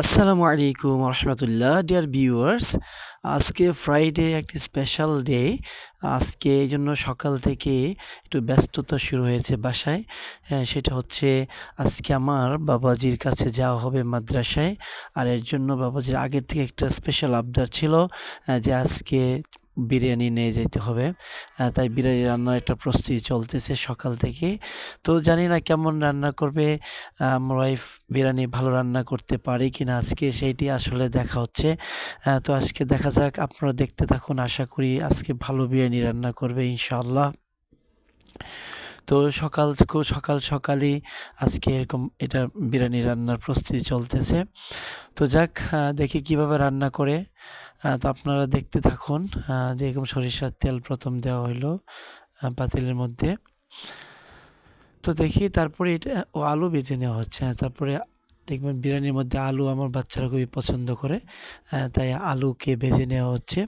আসসালামু আলাইকুম রহমতুল্লাহ ডিয়ার ভিউয়ার্স। আজকে ফ্রাইডে একটি স্পেশাল ডে আজকে এই জন্য সকাল থেকে একটু ব্যস্ততা শুরু হয়েছে বাসায়। হ্যাঁ, সেটা হচ্ছে আজকে আমার বাবাজির কাছে যাওয়া হবে মাদ্রাসায়। আর এর জন্য বাবাজির আগের থেকে একটা স্পেশাল আবদার ছিল যে আজকে বিরিয়ানি নিয়ে যেতে হবে। তাই বিরিয়ানি রান্নার একটা প্রস্তুতি চলতেছে সকাল থেকে। তো জানি না কেমন রান্না করবে আমার ওয়াইফ বিরিয়ানি ভালো রান্না করতে পারে কি না আজকে সেইটি আসলে দেখা হচ্ছে। তো আজকে দেখা যাক, আপনারা দেখতে থাকুন, আশা করি আজকে ভালো বিরিয়ানি রান্না করবে ইনশাআল্লাহ। তো সকাল সকাল সকালই আজকে এরকম এটা বিরিয়ানি রান্নার প্রস্তুতি চলতেছে। তো যাক দেখি কীভাবে রান্না করে। তো আপনারা দেখতে থাকুন যে এরকম সরিষার তেল প্রথম দেওয়া হইল পাতিলের মধ্যে। তো দেখি তারপরে এটা ও আলু বেজে নেওয়া হচ্ছে। হ্যাঁ, তারপরে দেখবেন বিরিয়ানির মধ্যে আলু আমার বাচ্চারা খুবই পছন্দ করে। তাই আলুকে ভেজে নেওয়া হচ্ছে।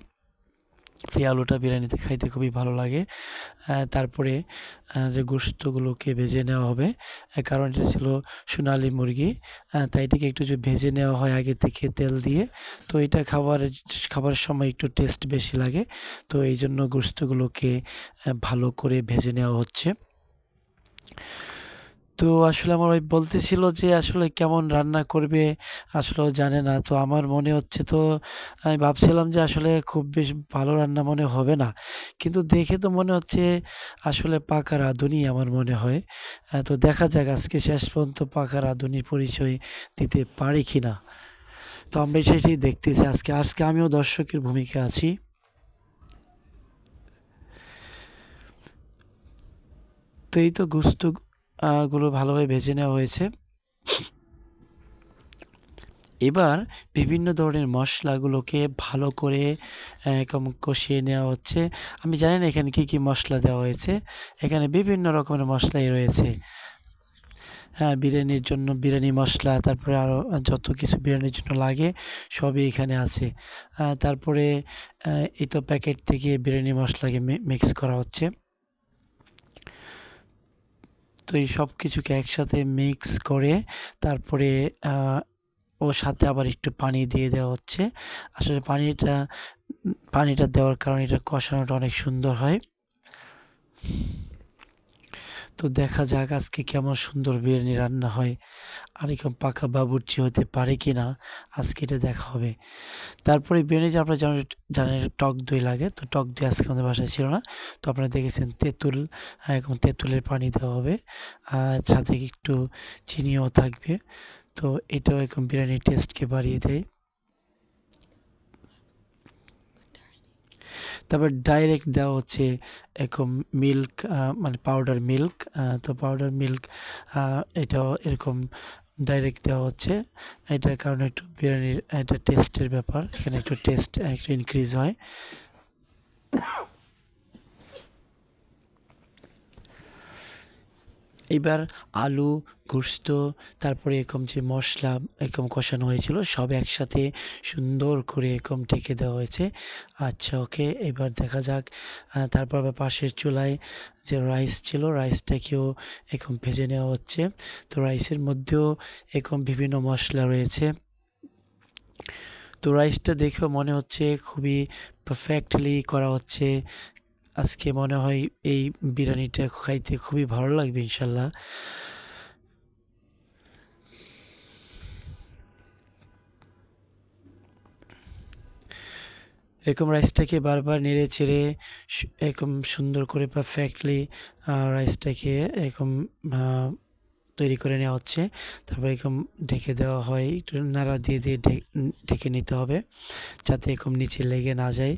সেই আলুটা বিরিয়ানিতে খাইতে খুবই ভালো লাগে। তারপরে যে গোস্তগুলোকে ভেজে নেওয়া হবে কারণ এটা ছিল সোনালি মুরগি তাই এটাকে একটু যে ভেজে নেওয়া হয় আগে থেকে তেল দিয়ে, তো এটা খাবারের খাবারের সময় একটু টেস্ট বেশি লাগে, তো এই জন্য গোস্তগুলোকে ভালো করে ভেজে নেওয়া হচ্ছে। তো আসলে আমার ওই বলতেছিল যে, আসলে কেমন রান্না করবে? আসলে জানে না। তো আমার মনে হচ্ছে তো, আমি ভাবছিলাম যে, আসলে খুব বেশ ভালো রান্না মনে হবে না। কিন্তু দেখে তো মনে হচ্ছে আসলে পাকা রাঁধুনি আমার মনে হয়। তো দেখা যাক আজকে শেষ পর্যন্ত পাকা রাঁধুনির পরিচয় দিতে পারি কি না। তো আমরা সেটি দেখতেছি আজকে। আজকে আমিও দর্শকের ভূমিকা আছি। তো এই তো গোস্ত গুলো ভালোভাবে ভেজে নেওয়া হয়েছে। এবার বিভিন্ন ধরনের মশলাগুলোকে ভালো করে কষিয়ে নেওয়া হচ্ছে। আমি জানি না এখানে কী কী মশলা দেওয়া হয়েছে। এখানে বিভিন্ন রকমের মশলাই রয়েছে। হ্যাঁ বিরিয়ানির জন্য বিরিয়ানি মশলা, তারপরে আরও যত কিছু বিরিয়ানির জন্য লাগে সবই এখানে আছে। তারপরে এই তো প্যাকেট থেকে বিরিয়ানি মশলাকে মিক্স করা হচ্ছে। তো এই সব কিছুকে একসাথে মিক্স করে তারপরে ওর সাথে আবার একটু পানি দিয়ে দেওয়া হচ্ছে। আসলে পানিটা পানিটা দেওয়ার কারণে এটা কষানোটা অনেক সুন্দর হয়। তো দেখা যাক আজকে কেমন সুন্দর বিরিয়ানি রান্না হয়। আর এরকম পাকা বাবুর্চি হতে পারে কি না আজকে এটা দেখা হবে। তারপরে বিরিয়ানি যে আপনারা জানেন জানেন টক দই লাগে, তো টক দই আজকে আমাদের বাসায় ছিল না। তো আপনারা দেখেছেন তেঁতুল এরকম তেঁতুলের পানি দেওয়া হবে। আর সাথে একটু চিনিও থাকবে। তো এটাও এরকম বিরিয়ানির টেস্টকে বাড়িয়ে দেয়। তারপর ডাইরেক্ট দেওয়া হচ্ছে এরকম মিল্ক মানে পাউডার মিল্ক তো পাউডার মিল্ক এটাও এরকম ডাইরেক্ট দেওয়া হচ্ছে। এটার কারণে একটু বিরিয়ানির একটা টেস্টের ব্যাপার। এখানে একটু টেস্ট একটু ইনক্রিজ হয়। এবার আলু গোস্ত তারপরে এরকম যে মশলা এরকম কষানো হয়েছিল, সব একসাথে সুন্দর করে এরকম ঢেকে দেওয়া হয়েছে। আচ্ছা ওকে, এবার দেখা যাক তারপর আবার পাশের চুলায় যে রাইস ছিল, রাইসটাকেও এরকম ভেজে নেওয়া হচ্ছে। তো রাইসের মধ্যেও এরকম বিভিন্ন মশলা রয়েছে। তো রাইসটা দেখেও মনে হচ্ছে খুবই পারফেক্টলি করা হচ্ছে। আজকে মনে হয় এই বিরিয়ানিটা খাইতে খুবই ভালো লাগবে ইনশাল্লাহ। এরকম রাইসটাকে বারবার নেড়ে চেড়ে এরকম সুন্দর করে পারফেক্টলি রাইসটাকে এরকম তৈরি করে নেওয়া হচ্ছে। তারপর এরকম ঢেকে দেওয়া হয়, একটু নাড়া দিয়ে দিয়ে ঢেকে নিতে হবে, যাতে এরকম নিচে লেগে না যায়।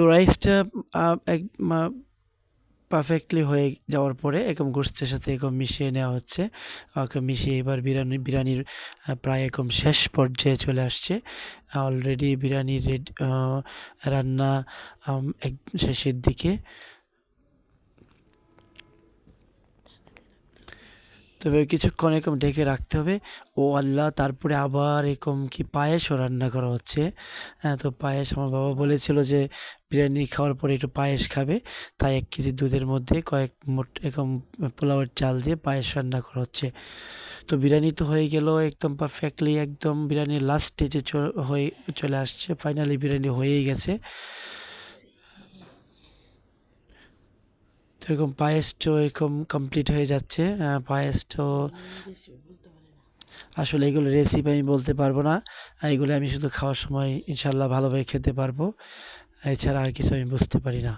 তো রাইসটা এক পারফেক্টলি হয়ে যাওয়ার পরে এরকম গোস্তের সাথে এরকম মিশিয়ে নেওয়া হচ্ছে। ওকে মিশিয়ে এবার বিরিয়ানি বিরিয়ানির প্রায় এরকম শেষ পর্যায়ে চলে আসছে। অলরেডি বিরিয়ানির রান্না এক শেষের দিকে। তবে কিছুক্ষণ এরকম ঢেকে রাখতে হবে। ও আল্লাহ, তারপরে আবার এরকম কি পায়েসও রান্না করা হচ্ছে। হ্যাঁ তো পায়েস আমার বাবা বলেছিল যে বিরিয়ানি খাওয়ার পরে একটু পায়েস খাবে, তাই এক কেজি দুধের মধ্যে কয়েক মোট এরকম পোলাওয়ের চাল দিয়ে পায়েস রান্না করা হচ্ছে। তো বিরিয়ানি তো হয়ে গেল একদম পারফেক্টলি একদম বিরিয়ানির লাস্ট স্টেজে হয়ে চলে আসছে ফাইনালি বিরিয়ানি হয়েই গেছে। এরকম পায়েসটাও এরকম কমপ্লিট হয়ে যাচ্ছে পায়েসটাও আসলে এগুলো রেসিপি আমি বলতে পারব না এগুলো আমি শুধু খাওয়ার সময় ইনশাল্লাহ ভালোভাবে খেতে পারব। এছাড়া আর কিছু আমি বুঝতে পারি না।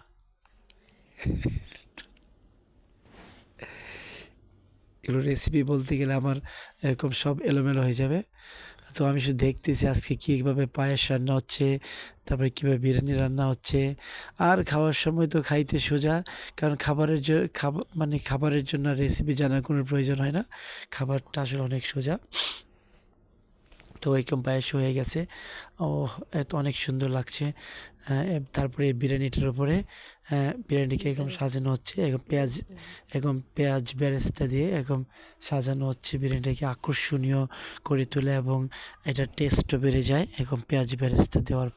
এগুলো রেসিপি বলতে গেলে আমার এরকম সব এলোমেলো হয়ে যাবে। তো আমি শুধু দেখতেছি আজকে কীভাবে পায়েস রান্না হচ্ছে, তারপরে কীভাবে বিরিয়ানি রান্না হচ্ছে। আর খাওয়ার সময় তো খাইতে সোজা, কারণ খাবারের জন্য খাবার মানে খাবারের জন্য রেসিপি জানার কোনো প্রয়োজন হয় না। খাবারটা আসলে অনেক সোজা। তো একদম পায়েস হয়ে গেছে। ও এত অনেক সুন্দর লাগছে। তারপরে বিরিয়ানিটার উপরে বিরিয়ানিকে এরকম সাজানো হচ্ছে। এরকম পেঁয়াজ এরকম পেঁয়াজ বেরেস্তা দিয়ে এরকম সাজানো হচ্ছে বিরিয়ানিটাকে। আকর্ষণীয় করে তোলে এবং এটা টেস্টও বেড়ে যায় এরকম পেঁয়াজ বেরেস্তা দেওয়ার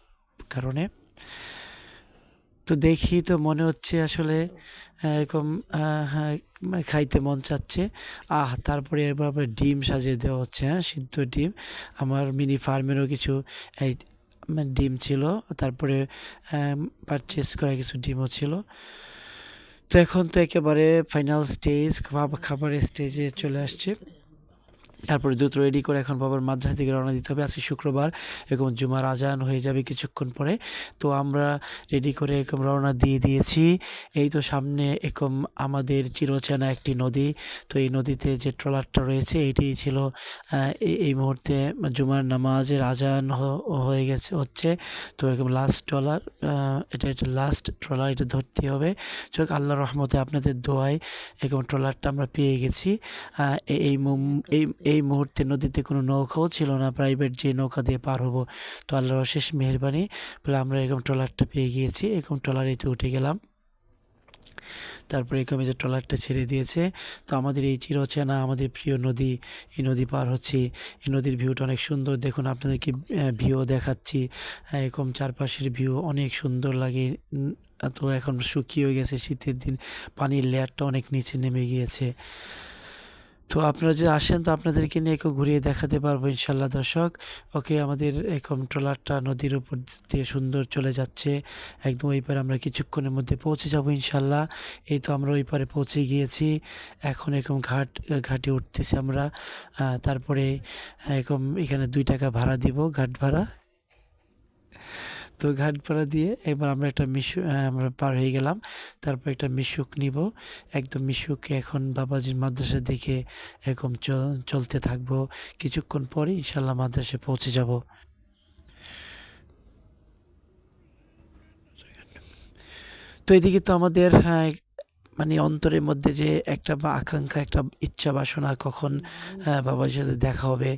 কারণে। তো দেখি তো মনে হচ্ছে আসলে এরকম হ্যাঁ, খাইতে মন চাচ্ছে। আহ তারপরে এরপর আবার ডিম সাজিয়ে দেওয়া হচ্ছে হ্যাঁ সিদ্ধ ডিম। আমার মিনি ফার্মেরও কিছু এই মানে ডিম ছিল। তারপরে পারচেস করা কিছু ডিমও ছিল। তো এখন তো একেবারে ফাইনাল স্টেজ খাবারের স্টেজে চলে আসছে। তারপরে দ্রুত রেডি করে এখন বাবার মাদ্রাসা থেকে রওনা দিতে হবে। আজকে শুক্রবার, এরকম জুমার আজান হয়ে যাবে কিছুক্ষণ পরে। তো আমরা রেডি করে এরকম রওনা দিয়ে দিয়েছি। এই তো সামনে এরকম আমাদের চিরচেনা একটি নদী। তো এই নদীতে যে ট্রলারটা রয়েছে এটি ছিল এই- মুহূর্তে জুমার নামাজের আজান হয়ে গেছে, হচ্ছে। তো এরকম লাস্ট ট্রলার এটা একটা লাস্ট ট্রলার, এটা ধরতে হবে। চোখ আল্লাহ রহমতে আপনাদের দোয়ায় এরকম ট্রলারটা আমরা পেয়ে গেছি। এই এই এই মুহূর্তে নদীতে কোনো নৌকাও ছিল না প্রাইভেট যে নৌকা দিয়ে পার হব। তো আল্লাহর অশেষ মেহরবানি, বলে আমরা এরকম ট্রলারটা পেয়ে গিয়েছি, এরকম ট্রলারেতে উঠে গেলাম। তারপরে এরকম যে ট্রলারটা ছেড়ে দিয়েছে। তো আমাদের এই চিরচেনা, আমাদের প্রিয় নদী, এই নদী পার হচ্ছি। এই নদীর ভিউটা অনেক সুন্দর। দেখুন, আপনাদেরকে ভিউ দেখাচ্ছি। এরকম চারপাশের ভিউ অনেক সুন্দর লাগে। তো এখন শুকিয়ে গেছে শীতের দিন। পানির লেয়ারটা অনেক নিচে নেমে গিয়েছে। তো আপনারা যদি আসেন, তো আপনাদেরকে নিয়ে একটু ঘুরিয়ে দেখাতে পারব ইনশাল্লাহ দর্শক। ওকে, আমাদের এরকম ট্রলারটা নদীর উপর দিয়ে সুন্দর চলে যাচ্ছে। একদম ওই পারে আমরা কিছুক্ষণের মধ্যে পৌঁছে যাব ইনশাল্লাহ এই তো আমরা ওই পারে পৌঁছে গিয়েছি। এখন এরকম ঘাট, ঘাটে উঠতেছি আমরা। তারপরে এরকম এখানে দুই টাকা ভাড়া দিব, ঘাট ভাড়া। তো ঘাটপাড়া দিয়ে এবার আমরা একটা মিশু আমরা পার হয়ে গেলাম। তারপর একটা মিশুক নিব। একদম মিশুককে এখন বাবাজির মাদ্রাসা দেখে এরকম চলতে থাকব। কিছুক্ষণ পরে ইনশাল্লাহ মাদ্রাসে পৌঁছে যাব। তো এদিকে তো আমাদের মানে অন্তরের মধ্যে যে একটা বা আকাঙ্ক্ষা একটা ইচ্ছা বাসনা কখন বাবাজির সাথে দেখা হবে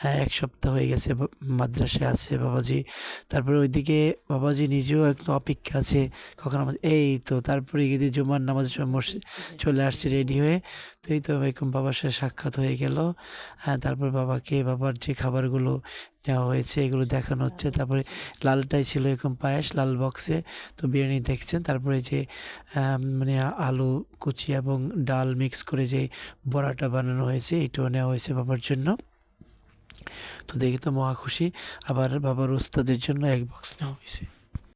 হ্যাঁ, এক সপ্তাহ হয়ে গেছে মাদ্রাসায় আছে বাবাজি। তারপরে ওইদিকে বাবাজি নিজেও একটু অপেক্ষা আছে কখন আমার এই তো তারপরে গিয়ে জুমার নামাজের সময় মসজিদ চলে আসছে রেডি হয়ে তো এই তো এরকম বাবার সাথে সাক্ষাৎ হয়ে গেল। হ্যাঁ তারপর বাবাকে বাবার যে খাবারগুলো নেওয়া হয়েছে এগুলো দেখানো হচ্ছে। তারপরে লালটাই ছিল এরকম পায়েস লাল বক্সে তো বিরিয়ানি দেখছেন তারপরে যে মানে আলু কুচি এবং ডাল মিক্স করে যে বড়াটা বানানো হয়েছে এটাও নেওয়া হয়েছে বাবার জন্য। তো দেখে তো মহা খুশি। আবার বাবার ওস্তাদের জন্য এক বক্স নেওয়া হয়েছে।